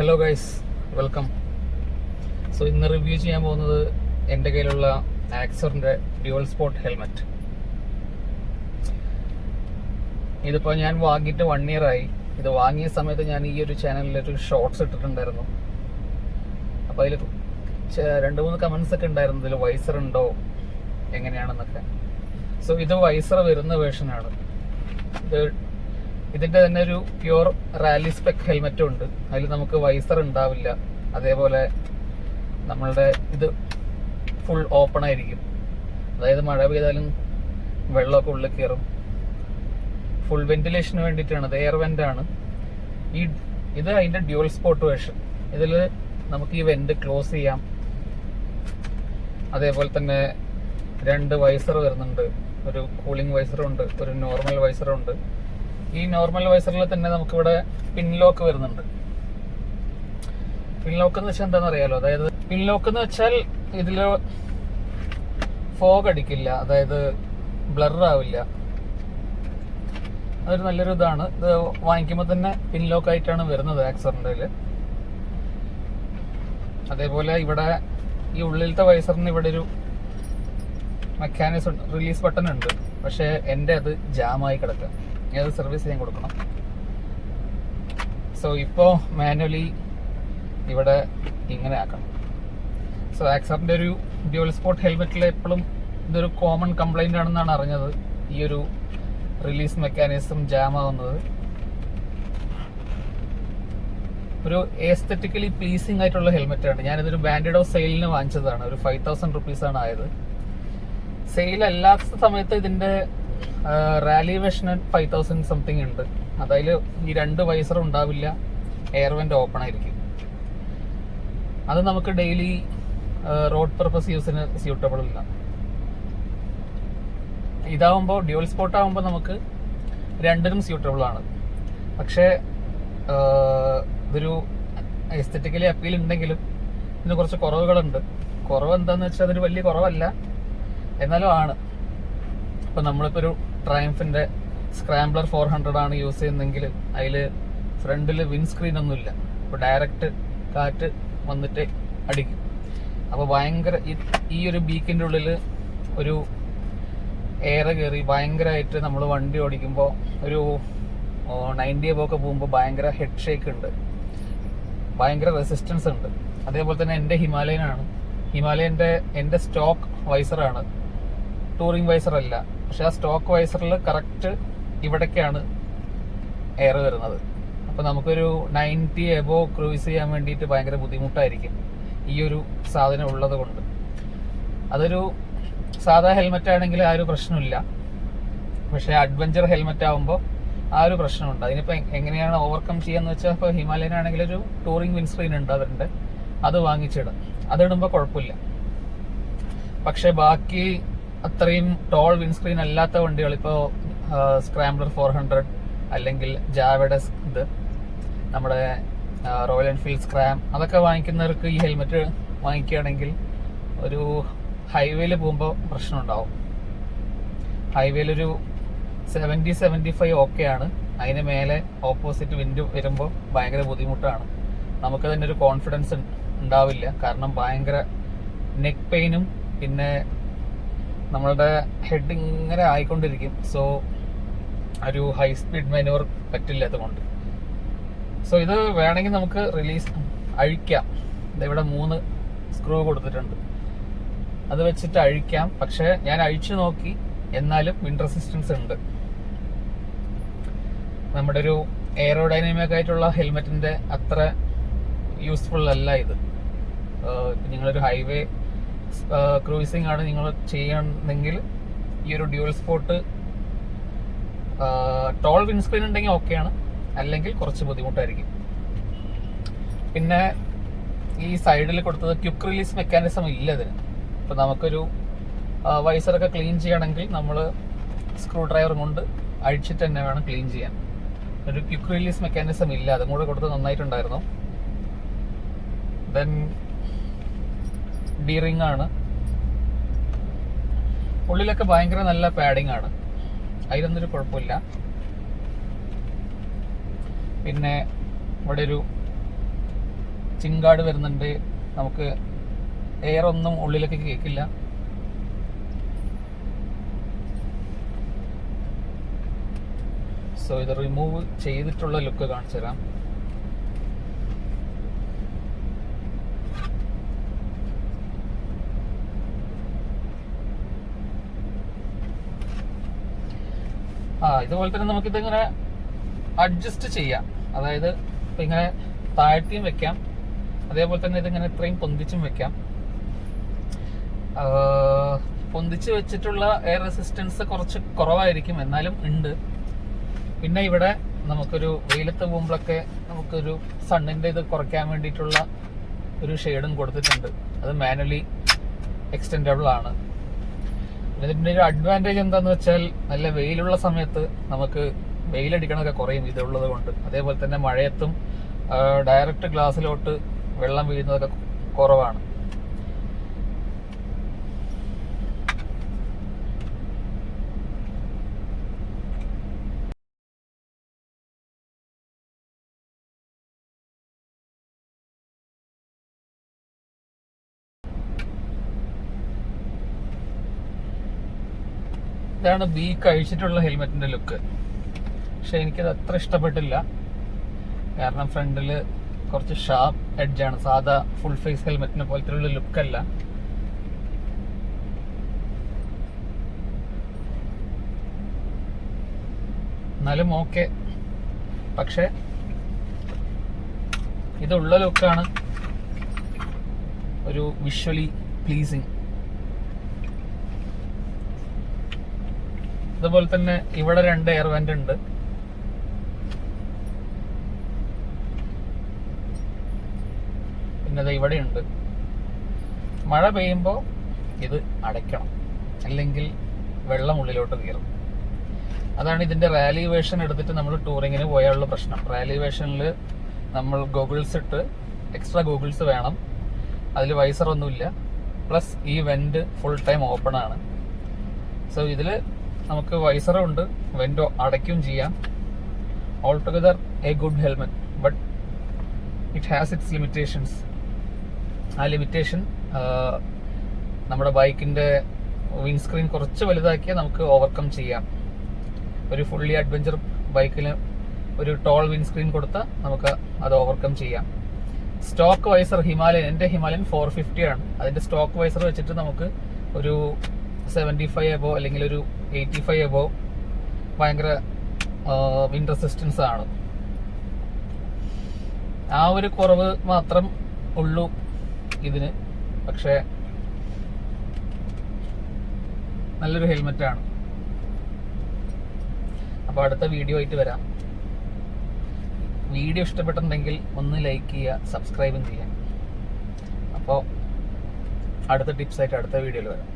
Hello guys welcome so ഇന്ന് review ചെയ്യാൻ പോകുന്നത് എന്റെ കയ്യിലുള്ള ആക്സറിന്റെ ഡ്യുവൽ സ്പോട്ട് ഹെൽമെറ്റ് ഇതിപ്പോൾ ഞാൻ വാങ്ങിയിട്ട് വൺ ഇയർ ആയി. ഇത് വാങ്ങിയ സമയത്ത് ഞാൻ ഈ ഒരു ചാനലിൽ ഒരു ഷോർട്സ് ഇട്ടിട്ടുണ്ടായിരുന്നു. അപ്പോൾ അതിൽ രണ്ട് മൂന്ന് കമൻസ് ഒക്കെ ഉണ്ടായിരുന്നു. ഇതിൽ വൈസർ ഉണ്ടോ? എങ്ങനെയാണെന്നൊക്കെ. സോ ഇത് വൈസർ വരുന്ന വേർഷനാണ് ഇത് ഇതിന്റെ തന്നെ ഒരു പ്യുർ റാലി സ്പെക് ഹെൽമെറ്റും ഉണ്ട്. അതിൽ നമുക്ക് വൈസർ ഉണ്ടാവില്ല. അതേപോലെ നമ്മളുടെ ഇത് ഫുൾ ഓപ്പൺ ആയിരിക്കും. അതായത് മഴ പെയ്താലും വെള്ളമൊക്കെ ഉള്ളിൽ കയറും. ഫുൾ വെന്റിലേഷന് വേണ്ടിയിട്ടാണ്. അത് എയർ വെന്റ് ആണ്. ഈ ഇത് അതിന്റെ ഡ്യുവൽ സ്പോട്ട് വേർഷൻ ഇതിൽ നമുക്ക് ഈ വെന്റ് ക്ലോസ് ചെയ്യാം. അതേപോലെ തന്നെ രണ്ട് വൈസർ വരുന്നുണ്ട്. ഒരു കൂളിംഗ് വൈസറും ഉണ്ട് ഒരു നോർമൽ വൈസറും ഉണ്ട്. ഈ നോർമൽ വൈസറിൽ തന്നെ നമുക്ക് നമുക്കിവിടെ പിൻലോക്ക് വരുന്നുണ്ട്. പിൻലോക്ക് എന്ന് വെച്ചാൽ എന്താണെന്ന് അറിയാലോ? അതായത് പിൻലോക്ക് എന്ന് വെച്ചാൽ ഇതിൽ ഫോഗ് അടിക്കില്ല. അതായത് ബ്ലർ ആവില്ല. അതൊരു നല്ലൊരു ഇതാണ്. ഇത് വാങ്ങിക്കുമ്പോൾ തന്നെ പിൻലോക്ക് ആയിട്ടാണ് വരുന്നത് ആക്സറിന്റെ അതേപോലെ ഇവിടെ ഈ ഉള്ളിലത്തെ വൈസറിന് ഇവിടെ ഒരു മെക്കാനിസം റിലീസ് ബട്ടൺ ഉണ്ട്. പക്ഷേ എന്റെ അത് ജാമായി കിടക്കുക. ഞാൻ അത് സർവീസ് ചെയ്യാൻ കൊടുക്കണം? സോ ഇപ്പോൾ മാനുവലി ഇവിടെ ഇങ്ങനെ ആക്കണം. സോ ആക്സറിന്റെ ഒരു ഡ്യുവൽ സ്പോട്ട് ഹെൽമെറ്റിൽ എപ്പോഴും ഇതൊരു കോമൺ കംപ്ലൈന്റ് ആണെന്നാണ് അറിഞ്ഞത്. ഈ ഒരു റിലീസ് മെക്കാനിസം ജാം ആവുന്നത്. ഒരു ഏസ്തറ്റിക്കലി പ്ലീസിംഗ് ആയിട്ടുള്ള ഹെൽമെറ്റ് ആണ്. ഞാനിതൊരു ബാൻഡഡ് ഓഫ് സെയിലിന് വാങ്ങിച്ചതാണ്. ഒരു ഫൈവ് തൗസൻഡ് റുപ്പീസ് ആണ് ആയത്. സെയിൽ അല്ലാത്ത സമയത്ത് ഇതിന്റെ റാലി വെഷന് ഫൈവ് തൗസൻഡ് സംതിങ് ഉണ്ട്. അതായത് ഈ രണ്ട് വൈസർ ഉണ്ടാവില്ല എയർ വെന്റ് ഓപ്പൺ ആയിരിക്കും. അത് നമുക്ക് ഡെയിലി റോഡ് പർപ്പസ് യൂസിന് സ്യൂട്ടബിൾ അല്ല ഇതാവുമ്പോൾ ഡ്യുവൽ സ്പോട്ട് ആവുമ്പോൾ നമുക്ക് രണ്ടിനും സ്യൂട്ടബിൾ ആണ്. പക്ഷേ ഇതൊരു എസ്തെറ്റിക്കലി അപ്പീൽ ഉണ്ടെങ്കിലും ഇതിന് കുറച്ച് കുറവുകളുണ്ട്. കുറവ് എന്താണെന്ന് വെച്ചാൽ അതൊരു വലിയ കുറവല്ല. എന്നാലും ആണ്. ഇപ്പൊ നമ്മളിപ്പോൾ ഒരു ട്രയംഫിന്റെ സ്ക്രാംബ്ലർ ഫോർ ഹൺഡ്രഡ് ആണ് യൂസ് ചെയ്യുന്നതെങ്കിൽ അതിൽ ഫ്രണ്ടിൽ വിൻസ്ക്രീൻ ഒന്നുമില്ല. അപ്പോൾ ഡയറക്റ്റ് കാറ്റ് വന്നിട്ട് അടിക്കും. അപ്പോൾ ഭയങ്കര ഈ ഒരു ബീക്കിന്റെ ഉള്ളിൽ ഒരു എയർ കയറി ഭയങ്കരമായിട്ട് നമ്മൾ വണ്ടി ഓടിക്കുമ്പോൾ ഒരു നയന്റി എബോ ഒക്കെ പോകുമ്പോൾ ഭയങ്കര ഹെഡ് ഷേക്ക് ഉണ്ട്. ഭയങ്കര റെസിസ്റ്റൻസ് ഉണ്ട്. അതേപോലെ തന്നെ എന്റെ ഹിമാലയനാണ്. ഹിമാലയന്റെ എന്റെ സ്റ്റോക്ക് വൈസറാണ് ടൂറിംഗ് വൈസർ അല്ല. പക്ഷെ ആ സ്റ്റോക്ക് വൈസറിൽ കറക്റ്റ് ഇവിടേക്കാണ് എയർ വരുന്നത്. അപ്പോൾ നമുക്കൊരു നയന്റി എബോ ക്രൂസ് ചെയ്യാൻ വേണ്ടിയിട്ട് ഭയങ്കര ബുദ്ധിമുട്ടായിരിക്കും ഈ ഒരു സാധനം ഉള്ളത് കൊണ്ട്. അതൊരു സാധാ ഹെൽമെറ്റ് ആണെങ്കിൽ ആ ഒരു പ്രശ്നമില്ല. പക്ഷേ അഡ്വഞ്ചർ ഹെൽമെറ്റ് ആകുമ്പോൾ ആ ഒരു പ്രശ്നമുണ്ട്. അതിനിപ്പോൾ എങ്ങനെയാണ് ഓവർകം ചെയ്യാന്ന് വെച്ചാൽ ഇപ്പോൾ ഹിമാലയൻ ആണെങ്കിൽ ഒരു ടൂറിംഗ് വിൻസ്ക്രീൻ ഉണ്ട് അവരുടെ അത് വാങ്ങിച്ചിടും. അതിടുമ്പോൾ കുഴപ്പമില്ല. പക്ഷെ ബാക്കി അത്രയും ടോൾ വിൻസ്ക്രീൻ അല്ലാത്ത വണ്ടികൾ ഇപ്പോൾ സ്ക്രാംബ്ലർ ഫോർ ഹൺഡ്രഡ് അല്ലെങ്കിൽ ജാവഡസ് ഇത് നമ്മുടെ റോയൽ എൻഫീൽഡ് സ്ക്രാം അതൊക്കെ വാങ്ങിക്കുന്നവർക്ക് ഈ ഹെൽമെറ്റ് വാങ്ങിക്കുകയാണെങ്കിൽ ഒരു ഹൈവേയിൽ പോകുമ്പോൾ പ്രശ്നം ഉണ്ടാവും ഹൈവേയിലൊരു സെവന്റി സെവന്റി ഫൈവ് ഓക്കെ ആണ്. അതിന് മേലെ ഓപ്പോസിറ്റ് വിൻഡ് വരുമ്പോൾ ഭയങ്കര ബുദ്ധിമുട്ടാണ്. നമുക്ക് തന്നെ ഒരു കോൺഫിഡൻസ് ഉണ്ടാവില്ല. കാരണം ഭയങ്കര നെക്ക് പെയിനും പിന്നെ നമ്മളുടെ ഹെഡ് ഇങ്ങനെ ആയിക്കൊണ്ടിരിക്കും. സോ ഒരു ഹൈ സ്പീഡ് മെനുവർ പറ്റില്ല അതുകൊണ്ട് സോ ഇത് വേണമെങ്കിൽ നമുക്ക് റിലീസ് അഴിക്കാം. ഇവിടെ മൂന്ന് സ്ക്രൂ കൊടുത്തിട്ടുണ്ട്. അത് വെച്ചിട്ട് അഴിക്കാം. പക്ഷേ ഞാൻ അഴിച്ചു നോക്കി. എന്നാലും വിൻഡ് റെസിസ്റ്റൻസ് ഉണ്ട്. നമ്മുടെ ഒരു എയറോഡൈനാമിക് ആയിട്ടുള്ള ഹെൽമെറ്റിന്റെ അത്ര യൂസ്ഫുൾ അല്ല ഇത്. നിങ്ങളൊരു ഹൈവേ ക്രൂസിംഗ് ആണ് നിങ്ങൾ ചെയ്യണമെങ്കിൽ ഈ ഒരു ഡ്യുവൽ സ്പോട്ട് ടോൾ വിൻസ്ക്രീൻ ഉണ്ടെങ്കിൽ ഓക്കെയാണ് അല്ലെങ്കിൽ കുറച്ച് ബുദ്ധിമുട്ടായിരിക്കും. പിന്നെ ഈ സൈഡിൽ കൊടുത്തത് ക്യുക്ക് റിലീസ് മെക്കാനിസം ഇല്ല ഇതിന്. ഇപ്പം നമുക്കൊരു വൈസറൊക്കെ ക്ലീൻ ചെയ്യണമെങ്കിൽ നമ്മൾ സ്ക്രൂ ഡ്രൈവർ കൊണ്ട് അഴിച്ചിട്ട് തന്നെ വേണം ക്ലീൻ ചെയ്യാൻ. ഒരു ക്യുക്ക് റിലീസ് മെക്കാനിസം ഇല്ല. അതും കൂടെ കൊടുത്ത് നന്നായിട്ടുണ്ടായിരുന്നു. ദെൻ ഡി റിംഗ് ആണ്. ഉള്ളിലൊക്കെ ഭയങ്കര നല്ല പാഡിംഗ് ആണ്. അതിലൊന്നൊരു കുഴപ്പമില്ല. പിന്നെ ഇവിടെ ഒരു ചിങ്കാട് വരുന്നുണ്ട്. നമുക്ക് എയർ ഒന്നും ഉള്ളിലൊക്കെ കേൾക്കില്ല സോ ഇത് റിമൂവ് ചെയ്തിട്ടുള്ള ലുക്ക് കാണിച്ചു തരാം ഇതുപോലെ തന്നെ നമുക്ക് ഇതിങ്ങനെ അഡ്ജസ്റ്റ് ചെയ്യാം. അതായത് ഇപ്പൊ ഇങ്ങനെ താഴ്ത്തിയും വെക്കാം. അതേപോലെ തന്നെ ഇതിങ്ങനെ ഇത്രയും പൊന്തിച്ചും വെക്കാം. പൊന്തിച്ച് വെച്ചിട്ടുള്ള എയർ റെസിസ്റ്റൻസ് കുറച്ച് കുറവായിരിക്കും. എന്നാലും ഉണ്ട്. പിന്നെ ഇവിടെ നമുക്കൊരു വെയിലത്ത് പോകുമ്പോഴൊക്കെ നമുക്കൊരു സണ്ണിന്റെ ഇത് കുറയ്ക്കാൻ വേണ്ടിയിട്ടുള്ള ഒരു ഷെയ്ഡും കൊടുത്തിട്ടുണ്ട്. അത് മാനുവലി എക്സ്റ്റെൻഡബിൾ ആണ്. ഇതിന്റെ ഒരു അഡ്വാന്റേജ് എന്താന്ന് വെച്ചാൽ നല്ല വെയിലുള്ള സമയത്ത് നമുക്ക് വെയിലടിക്കണമൊക്കെ കുറയും ഇതുള്ളത് കൊണ്ട്. അതേപോലെ തന്നെ മഴയത്തും ഡയറക്റ്റ് ഗ്ലാസ്സിലോട്ട് വെള്ളം വീഴുന്നതൊക്കെ കുറവാണ്. ഇതാണ് ബി കഴിച്ചിട്ടുള്ള ഹെൽമെറ്റിന്റെ ലുക്ക്. പക്ഷെ എനിക്കത് അത്ര ഇഷ്ടപ്പെട്ടില്ല. കാരണം ഫ്രണ്ടിൽ കുറച്ച് ഷാർപ്പ് എഡ്ജാണ് സാധാ ഫുൾ ഫേസ് ഹെൽമെറ്റിനെ പോലത്തെ ഉള്ള ലുക്കല്ല. എന്നാലും ഓക്കെ പക്ഷെ ഇതുള്ള ലുക്കാണ് ഒരു വിഷ്വലി പ്ലീസിങ് അതുപോലെ തന്നെ ഇവിടെ രണ്ട് എയർ വെന്റ് ഉണ്ട്. പിന്നെ ഇവിടെ ഉണ്ട്. മഴ പെയ്യുമ്പോൾ ഇത് അടയ്ക്കണം. അല്ലെങ്കിൽ വെള്ളം ഉള്ളിലോട്ട് കയറും. അതാണ് ഇതിന്റെ റാലി വേഷൻ എടുത്തിട്ട് നമ്മൾ ടൂറിങ്ങിന് പോയാലുള്ള പ്രശ്നം. റാലി വേഷനിൽ നമ്മൾ ഗോഗിൾസ് ഇട്ട് എക്സ്ട്രാ ഗോഗിൾസ് വേണം. അതിൽ വൈസർ ഒന്നുമില്ല. പ്ലസ് ഈ വെന്റ് ഫുൾ ടൈം ഓപ്പൺ ആണ്. സോ ഇതിൽ നമുക്ക് വൈസറും ഉണ്ട് വെൻഡോ അടയ്ക്കുകയും ചെയ്യാം all together a good helmet but it has its limitations ആ ലിമിറ്റേഷൻ നമ്മുടെ ബൈക്കിന്റെ വിൻസ്ക്രീൻ കുറച്ച് വലുതാക്കിയാൽ നമുക്ക് ഓവർകം ചെയ്യാം. ഒരു ഫുള്ളി അഡ്വഞ്ചർ ബൈക്കിന് ഒരു ടോൾ വിൻസ്ക്രീൻ കൊടുത്താൽ നമുക്ക് അത് ഓവർകം ചെയ്യാം. സ്റ്റോക്ക് വൈസർ ഹിമാലയൻ എന്റെ ഹിമാലയൻ ഫോർ ഫിഫ്റ്റി ആണ്. അതിന്റെ സ്റ്റോക്ക് വൈസർ വെച്ചിട്ട് നമുക്ക് ഒരു സെവന്റി ഫൈവ് എബോ അല്ലെങ്കിൽ ഒരു എയ്റ്റി ഫൈവ് എബോ ഭയങ്കര വിൻഡ് റെസിസ്റ്റൻസ് ആണ്. ആ ഒരു കുറവ് മാത്രം ഉള്ളൂ ഇതിന്. പക്ഷേ നല്ലൊരു ഹെൽമെറ്റ് ആണ്. അപ്പോൾ അടുത്ത വീഡിയോ ആയിട്ട് വരാം. വീഡിയോ ഇഷ്ടപ്പെട്ടിട്ടുണ്ടെങ്കിൽ ഒന്ന് ലൈക്ക് ചെയ്യുക സബ്സ്ക്രൈബും ചെയ്യാം അപ്പോൾ അടുത്ത ടിപ്സായിട്ട് അടുത്ത വീഡിയോയിൽ വരാം.